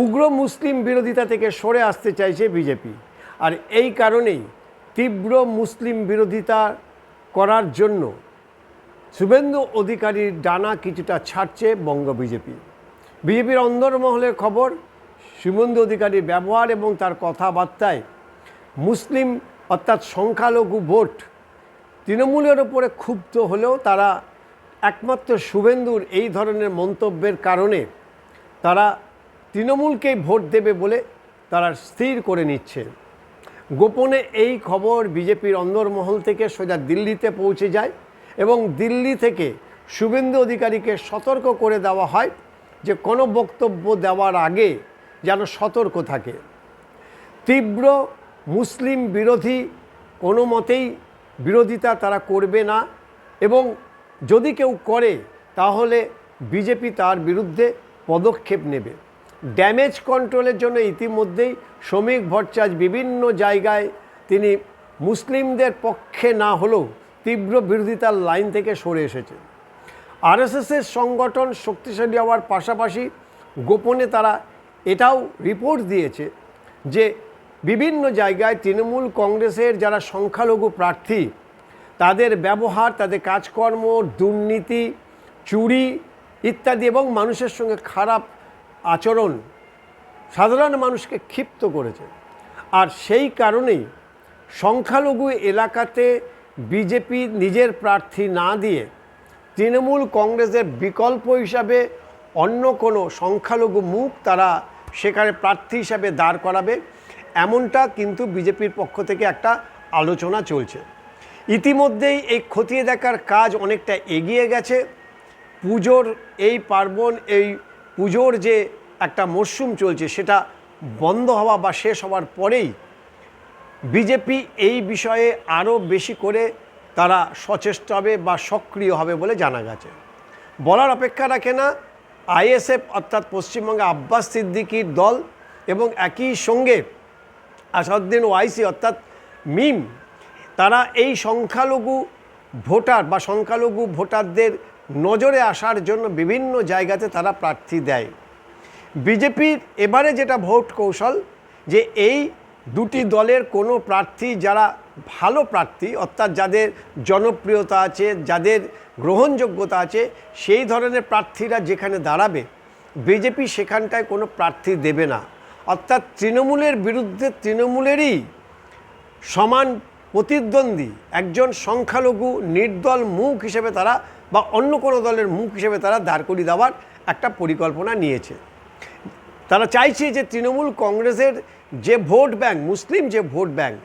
উগ্র মুসলিম বিরোধিতা থেকে সরে আসতে চাইছে বিজেপি। আর এই কারণেই তীব্র মুসলিম বিরোধিতা করার জন্য শুভেন্দু অধিকারীর ডানা কিছুটা ছাড়ছে বঙ্গ বিজেপি। বিজেপির অন্দরমহলের খবর, শুভেন্দু অধিকারীর ব্যবহার এবং তার কথাবার্তায় মুসলিম অর্থাৎ সংখ্যালঘু ভোট তৃণমূলের ওপরে ক্ষুব্ধ হলেও তারা একমাত্র শুভেন্দুর এই ধরনের মন্তব্যের কারণে তারা তৃণমূলকেই ভোট দেবে বলে তারা স্থির করে নিচ্ছে। গোপনে এই খবর বিজেপির অন্দরমহল থেকে সোজা দিল্লিতে পৌঁছে যায় এবং দিল্লি থেকে শুভেন্দু অধিকারীকে সতর্ক করে দেওয়া হয় যে কোনো বক্তব্য দেওয়ার আগে যেন সতর্ক থাকে। তীব্র মুসলিম বিরোধী কোনো মতেই বিরোধিতা তারা করবে না এবং যদি কেউ করে তাহলে বিজেপি তার বিরুদ্ধে পদক্ষেপ নেবে। ড্যামেজ কন্ট্রোলের জন্য ইতিমধ্যেই শ্রমিক ভট্টাচার্য বিভিন্ন জায়গায় তিনি মুসলিমদের পক্ষে না হলেও তীব্র বিরোধিতার লাইন থেকে সরে এসেছে আরএসএসের সংগঠন শক্তিশালী হওয়ার পাশাপাশি গোপনে তারা এটাও রিপোর্ট দিয়েছে যে বিভিন্ন জায়গায় তৃণমূল কংগ্রেসের যারা সংখ্যালঘু প্রার্থী, তাদের ব্যবহার, তাদের কাজকর্ম, দুর্নীতি, চুরি ইত্যাদি এবং মানুষের সঙ্গে খারাপ আচরণ সাধারণ মানুষকে ক্ষিপ্ত করেছে। আর সেই কারণেই সংখ্যালঘু এলাকাতে বিজেপি নিজের প্রার্থী না দিয়ে তৃণমূল কংগ্রেসের বিকল্প হিসাবে অন্য কোনো সংখ্যালঘু মুখ তারা সেখানে প্রার্থী হিসাবে দাঁড় করাবে, এমনটা কিন্তু বিজেপির পক্ষ থেকে একটা আলোচনা চলছে। ইতিমধ্যেই এই খতিয়ে দেখার কাজ অনেকটা এগিয়ে গেছে। পুজোর এই পার্বণ, এই পুজোর যে একটা মরশুম চলছে, সেটা বন্ধ হওয়া বা শেষ হওয়ার পরেই বিজেপি এই বিষয়ে আরও বেশি করে তারা সচেষ্ট হবে বা সক্রিয় হবে বলে জানা গেছে। বলার অপেক্ষা রাখে না, আইএসএফ অর্থাৎ পশ্চিমবঙ্গে আব্বাস সিদ্দিকির দল এবং একই সঙ্গে আসাউদ্দিন ওয়াইসি অর্থাৎ মিম, তারা এই সংখ্যালঘু ভোটার বা সংখ্যালঘু ভোটারদের নজরে আসার জন্য বিভিন্ন জায়গাতে তারা প্রার্থী দেয়। বিজেপির এবারে যেটা ভোট কৌশল, যে এই দুটি দলের কোনো প্রার্থী যারা ভালো প্রার্থী, অর্থাৎ যাদের জনপ্রিয়তা আছে, যাদের গ্রহণযোগ্যতা আছে, সেই ধরনের প্রার্থীরা যেখানে দাঁড়াবে, বিজেপি সেখানটায় কোনো প্রার্থী দেবে না। অর্থাৎ তৃণমূলের বিরুদ্ধে তৃণমূলেরই সমান প্রতিদ্বন্দ্বী, একজন সংখ্যালঘু নির্দল মুখ হিসেবে তারা বা অন্য কোনো দলের মুখ হিসেবে তারা দাঁড় করিয়ে দেওয়ার একটা পরিকল্পনা নিয়েছে। তারা চাইছে যে তৃণমূল কংগ্রেসের যে ভোট ব্যাংক, মুসলিম যে ভোট ব্যাংক,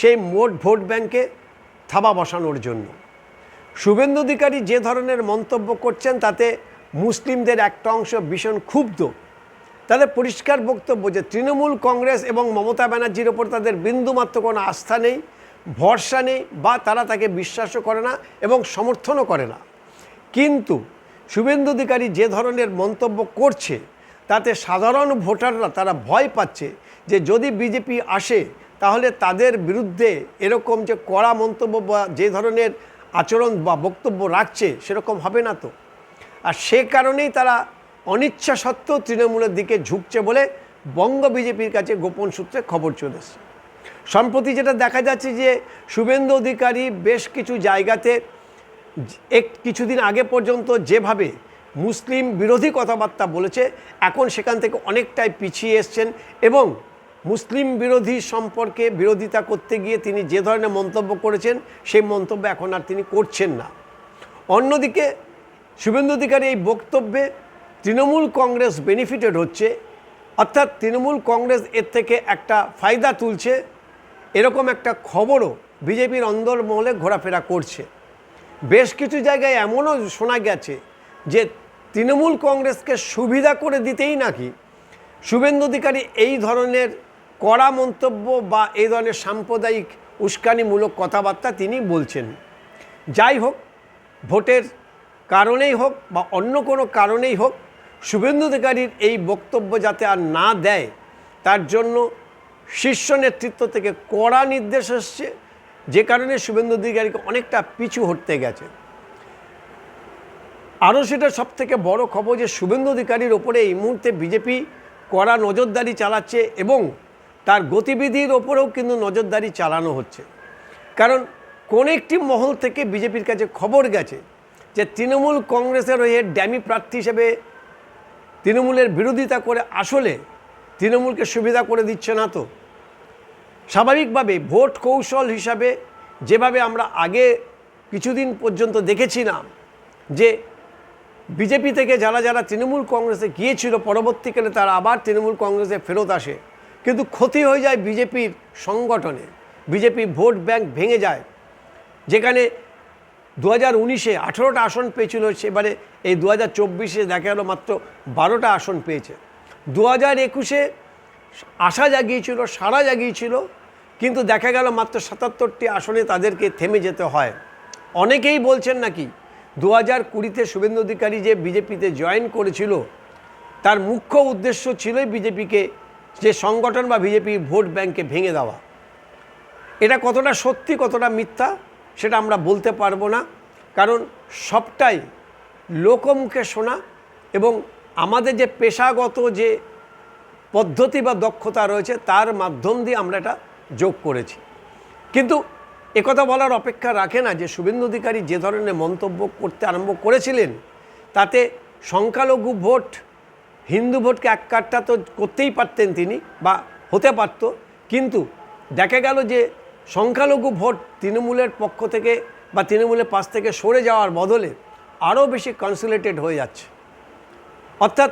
সেই মোট ভোট ব্যাংকে থাবা বসানোর জন্য। শুভেন্দু অধিকারী যে ধরনের মন্তব্য করছেন, তাতে মুসলিমদের একটা অংশ ভীষণ ক্ষুব্ধ। তাদের পরিষ্কার বক্তব্য যে তৃণমূল কংগ্রেস এবং মমতা ব্যানার্জির ওপর তাদের বিন্দুমাত্র কোনো আস্থা নেই, ভরসা নেই বা তারা তাকে বিশ্বাসও করে না এবং সমর্থনও করে না। কিন্তু শুভেন্দু অধিকারী যে ধরনের মন্তব্য করছে, তাতে সাধারণ ভোটাররা তারা ভয় পাচ্ছে যে যদি বিজেপি আসে, তাহলে তাদের বিরুদ্ধে এরকম যে কড়া মন্তব্য বা যে ধরনের আচরণ বা বক্তব্য রাখছে, সেরকম হবে না তো। আর সে কারণেই তারা অনিচ্ছা সত্ত্বেও তৃণমূলের দিকে ঝুঁকছে বলে বঙ্গ বিজেপির কাছে গোপন সূত্রে খবর চলে এসছে। সম্প্রতি যেটা দেখা যাচ্ছে যে শুভেন্দু অধিকারী বেশ কিছু জায়গাতে এক কিছুদিন আগে পর্যন্ত যেভাবে মুসলিম বিরোধী কথাবার্তা বলেছে, এখন সেখান থেকে অনেকটাই পিছিয়ে এসছেন এবং মুসলিম বিরোধী সম্পর্কে বিরোধিতা করতে গিয়ে তিনি যে ধরনের মন্তব্য করেছেন, সেই মন্তব্য এখন আর তিনি করছেন না। অন্যদিকে শুভেন্দু অধিকারী এই বক্তব্যে তৃণমূল কংগ্রেস বেনিফিটেড হচ্ছে, অর্থাৎ তৃণমূল কংগ্রেস এর থেকে একটা ফায়দা তুলছে। এরকম একটা খবরও বিজেপির অন্দরমহলে ঘোরাফেরা করছে। বেশ কিছু জায়গায় এমনও শোনা গেছে যে তৃণমূল কংগ্রেসকে সুবিধা করে দিতেই নাকি শুভেন্দু অধিকারী এই ধরনের কড়া মন্তব্য বা এই ধরনের সাম্প্রদায়িক উস্কানিমূলক কথাবার্তা তিনি বলছেন। যাই হোক, ভোটের কারণেই হোক বা অন্য কোনো কারণেই হোক, শুভেন্দু অধিকারীর এই বক্তব্য যাতে আর না দেয়, তার জন্য শীর্ষ নেতৃত্ব থেকে কড়া নির্দেশ এসছে। যে কারণে শুভেন্দু অধিকারীকে অনেকটা পিছু হটতে গেছে। আরও সেটা সব থেকে বড় খবর যে শুভেন্দু অধিকারীর ওপরে এই মুহূর্তে বিজেপি কড়া নজরদারি চালাচ্ছে এবং তার গতিবিধির ওপরেও কিন্তু নজরদারি চালানো হচ্ছে। কারণ কোন একটি মহল থেকে বিজেপির কাছে খবর গেছে যে তৃণমূল কংগ্রেসের হয়ে ড্যামি প্রার্থী হিসেবে তৃণমূলের বিরোধিতা করে আসলে তৃণমূলকে সুবিধা করে দিচ্ছে না তো? স্বাভাবিকভাবে ভোট কৌশল হিসাবে যেভাবে আমরা আগে কিছুদিন পর্যন্ত দেখেছিলাম যে বিজেপি থেকে যারা যারা তৃণমূল কংগ্রেসে গিয়েছিল, পরবর্তীকালে তারা আবার তৃণমূল কংগ্রেসে ফেরত আসে। কিন্তু ক্ষতি হয়ে যায় বিজেপির সংগঠনে। বিজেপি ভোট ব্যাংক ভেঙে যায়। যেখানে দু হাজার উনিশে আঠেরোটা আসন পেয়েছিল, সেবারে এই দু হাজার চব্বিশে দেখা গেল মাত্র বারোটা আসন পেয়েছে। দু হাজার একুশে আশা জাগিয়েছিল সারা জাগিয়েছিল, কিন্তু দেখা গেল মাত্র সাতাত্তরটি আসনে তাদেরকে থেমে যেতে হয়। অনেকেই বলছেন নাকি দু হাজার কুড়িতে শুভেন্দু অধিকারী যে বিজেপিতে জয়েন করেছিল, তার মুখ্য উদ্দেশ্য ছিলই বিজেপিকে যে সংগঠন বা বিজেপির ভোট ব্যাংকে ভেঙে দেওয়া। এটা কতটা সত্যি, কতটা মিথ্যা, সেটা আমরা বলতে পারব না। কারণ সবটাই লোকমুখে শোনা এবং আমাদের যে পেশাগত যে পদ্ধতি বা দক্ষতা রয়েছে, তার মাধ্যম দিয়ে আমরা এটা যোগ করেছি। কিন্তু একথা বলার অপেক্ষা রাখে না যে শুভেন্দু অধিকারী যে ধরনের মন্তব্য করতে আরম্ভ করেছিলেন, তাতে সংখ্যালঘু ভোট, হিন্দু ভোটকে এক কাটটা তো করতেই পারতেন তিনি বা হতে পারত, কিন্তু দেখা গেল যে সংখ্যালঘু ভোট তৃণমূলের পক্ষ থেকে বা তৃণমূলের পাশ থেকে সরে যাওয়ার বদলে আরও বেশি কনসুলেটেড হয়ে যাচ্ছে। অর্থাৎ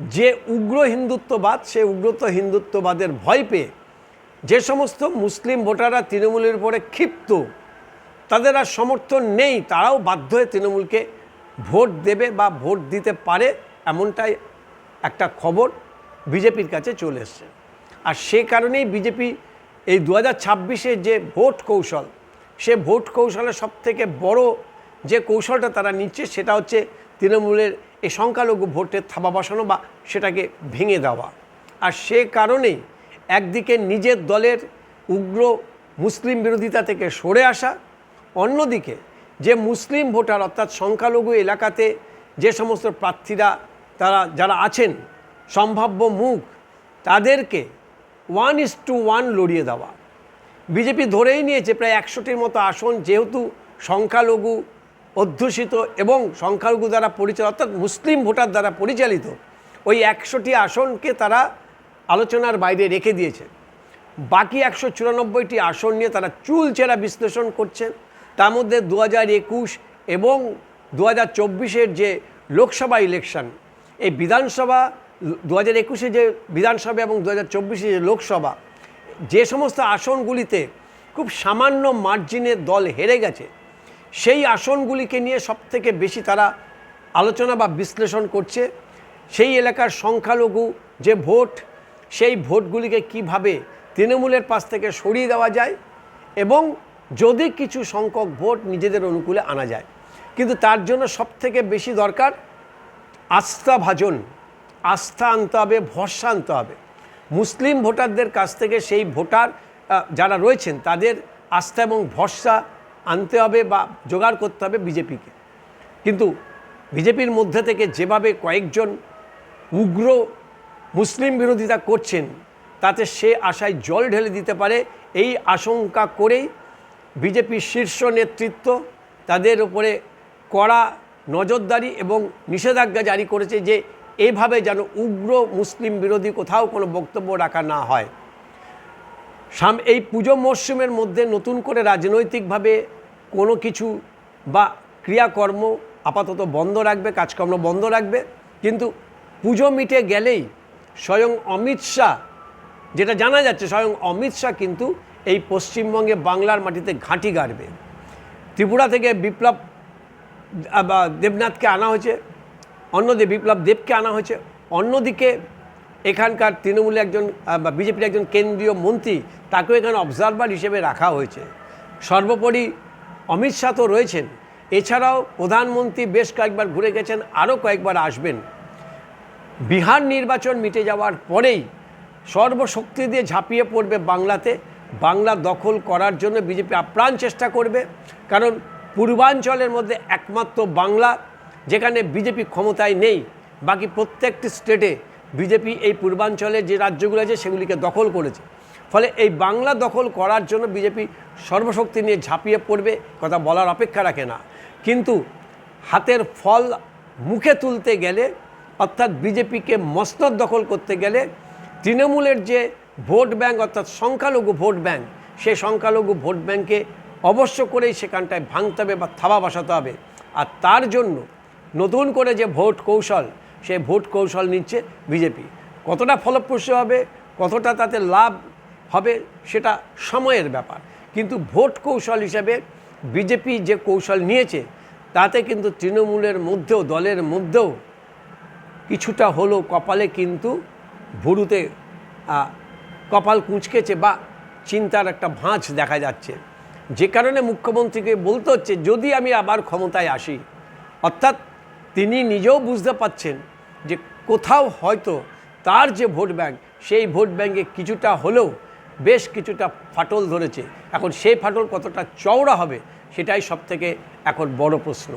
যে উগ্র হিন্দুত্ববাদ, সে উগ্রত হিন্দুত্ববাদের ভয় পেয়ে যে সমস্ত মুসলিম ভোটাররা তৃণমূলের উপরে ক্ষিপ্ত, তাদের আর সমর্থন নেই, তারাও বাধ্য হয়ে তৃণমূলকে ভোট দেবে বা ভোট দিতে পারে এমনটাই একটা খবর বিজেপির কাছে চলে এসছে। আর সে কারণেই বিজেপি এই দু হাজার যে ভোট কৌশল, সে ভোট কৌশলের সবথেকে বড় যে কৌশলটা তারা নিচ্ছে সেটা হচ্ছে তৃণমূলের এই সংখ্যালঘু ভোটের থাবা বসানো বা সেটাকে ভেঙে দেওয়া। আর সে কারণেই একদিকে নিজের দলের উগ্র মুসলিম বিরোধিতা থেকে সরে আসা, অন্যদিকে যে মুসলিম ভোটার অর্থাৎ সংখ্যালঘু এলাকাতে যে সমস্ত প্রার্থীরা তারা যারা আছেন, সম্ভাব্য মুখ, তাদেরকে ওয়ান ইস টু ওয়ান লড়িয়ে দেওয়া। বিজেপি ধরেই নিয়েছে প্রায় একশোটির মতো আসন, যেহেতু সংখ্যালঘু অধ্যুষিত এবং সংখ্যালঘু দ্বারা পরিচালিত, অর্থাৎ মুসলিম ভোটার দ্বারা পরিচালিত ওই একশোটি আসনকে তারা আলোচনার বাইরে রেখে দিয়েছে। বাকি একশো চুরানব্বইটি আসন নিয়ে তারা চুলচেরা বিশ্লেষণ করছেন। তার মধ্যে দু একুশ এবং দু হাজার চব্বিশের যে লোকসভা ইলেকশন, এই বিধানসভা দু হাজার একুশে যে বিধানসভা এবং দু হাজার চব্বিশে যে লোকসভা, যে সমস্ত আসনগুলিতে খুব সামান্য মার্জিনে দল হেরে গেছে। সেই আসনগুলিকে নিয়ে সবথেকে বেশি তারা আলোচনা বা বিশ্লেষণ করছে। সেই এলাকার সংখ্যালঘু যে ভোট, সেই ভোটগুলিকে কীভাবে তৃণমূলের পাশ থেকে সরিয়ে দেওয়া যায় এবং যদি কিছু সংখ্যক ভোট নিজেদের অনুকূলে আনা যায়। কিন্তু তার জন্য সবথেকে বেশি দরকার আস্থা ভাজন, আস্থা আনতে হবে, ভরসা আনতে হবে। মুসলিম ভোটারদের কাছ থেকে সেই ভোটার যারা রয়েছেন তাদের আস্থা এবং ভরসা আনতে হবে বা জোগাড় করতে হবে বিজেপিকে। কিন্তু বিজেপির মধ্যে থেকে যেভাবে কয়েকজন উগ্র মুসলিম বিরোধিতা করছেন, তাতে সে আশায় জল ঢেলে দিতে পারে, এই আশঙ্কা করেই বিজেপির শীর্ষ নেতৃত্ব তাদের উপরে কড়া নজরদারি এবং নিষেধাজ্ঞা জারি করেছে যে এভাবে যেন উগ্র মুসলিম বিরোধী কোথাও কোনো বক্তব্য রাখা না হয়। সাম এই পুজো মরশুমের মধ্যে নতুন করে রাজনৈতিকভাবে কোনো কিছু বা ক্রিয়াকর্ম আপাতত বন্ধ রাখবে, কাজকর্ম বন্ধ রাখবে। কিন্তু পুজো মিটে গেলেই স্বয়ং অমিত শাহ, যেটা জানা যাচ্ছে স্বয়ং অমিত শাহ কিন্তু এই পশ্চিমবঙ্গে বাংলার মাটিতে ঘাঁটি গাড়বে। ত্রিপুরা থেকে বিপ্লব দেবনাথকে আনা হয়েছে, অন্যদিকে বিপ্লব দেবকে আনা হয়েছে, অন্যদিকে এখানকার তৃণমূলের একজন বা বিজেপির একজন কেন্দ্রীয় মন্ত্রী, তাকেও এখানে অবজারভার হিসেবে রাখা হয়েছে। সর্বোপরি অমিত শাহ তো রয়েছেন। এছাড়াও প্রধানমন্ত্রী বেশ কয়েকবার ঘুরে গেছেন, আরও কয়েকবার আসবেন। বিহার নির্বাচন মিটে যাওয়ার পরেই সর্বশক্তি দিয়ে ঝাঁপিয়ে পড়বে বাংলাতে। বাংলা দখল করার জন্য বিজেপি আপ্রাণ চেষ্টা করবে। কারণ পূর্বাঞ্চলের মধ্যে একমাত্র বাংলা, যেখানে বিজেপি ক্ষমতায় নেই, বাকি প্রত্যেকটি স্টেটে বিজেপি এই পূর্বাঞ্চলে যে রাজ্যগুলো আছে সেগুলিকে দখল করেছে। ফলে এই বাংলা দখল করার জন্য বিজেপি সর্বশক্তি নিয়ে ঝাঁপিয়ে পড়বে কথা বলার অপেক্ষা রাখে না। কিন্তু হাতের ফল মুখে তুলতে গেলে, অর্থাৎ বিজেপিকে মস্তদ দখল করতে গেলে, তৃণমূলের যে ভোট ব্যাংক, অর্থাৎ সংখ্যালঘু ভোট ব্যাঙ্ক সেই সংখ্যালঘু ভোট ব্যাংকে অবশ্য করেই সেখানটায় ভাঙতে হবে বা থাবা বসাতে হবে। আর তার জন্য নতুন করে যে ভোট কৌশল সেই ভোট কৌশল নিচ্ছে বিজেপি। কতটা ফলপ্রসূ হবে, কতটা তাতে লাভ হবে সেটা সময়ের ব্যাপার। কিন্তু ভোট কৌশল হিসেবে বিজেপি যে কৌশল নিয়েছে, তাতে কিন্তু তৃণমূলের মধ্যেও, দলের মধ্যেও কিছুটা হলেও কপালে কিন্তু ভুরুতে কপাল কুঁচকেছে বা চিন্তার একটা ভাঁজ দেখা যাচ্ছে। যে কারণে মুখ্যমন্ত্রীকে বলতে হচ্ছে, যদি আমি আবার ক্ষমতায় আসি, অর্থাৎ তিনি নিজেও বুঝতে পাচ্ছেন যে কোথাও হয়তো তার যে ভোট ব্যাঙ্ক সেই ভোট ব্যাঙ্কে কিছুটা হলেও বেশ কিছুটা ফাটল ধরেছে। এখন সেই ফাটল কতটা চওড়া হবে, সেটাই সবথেকে এখন বড় প্রশ্ন।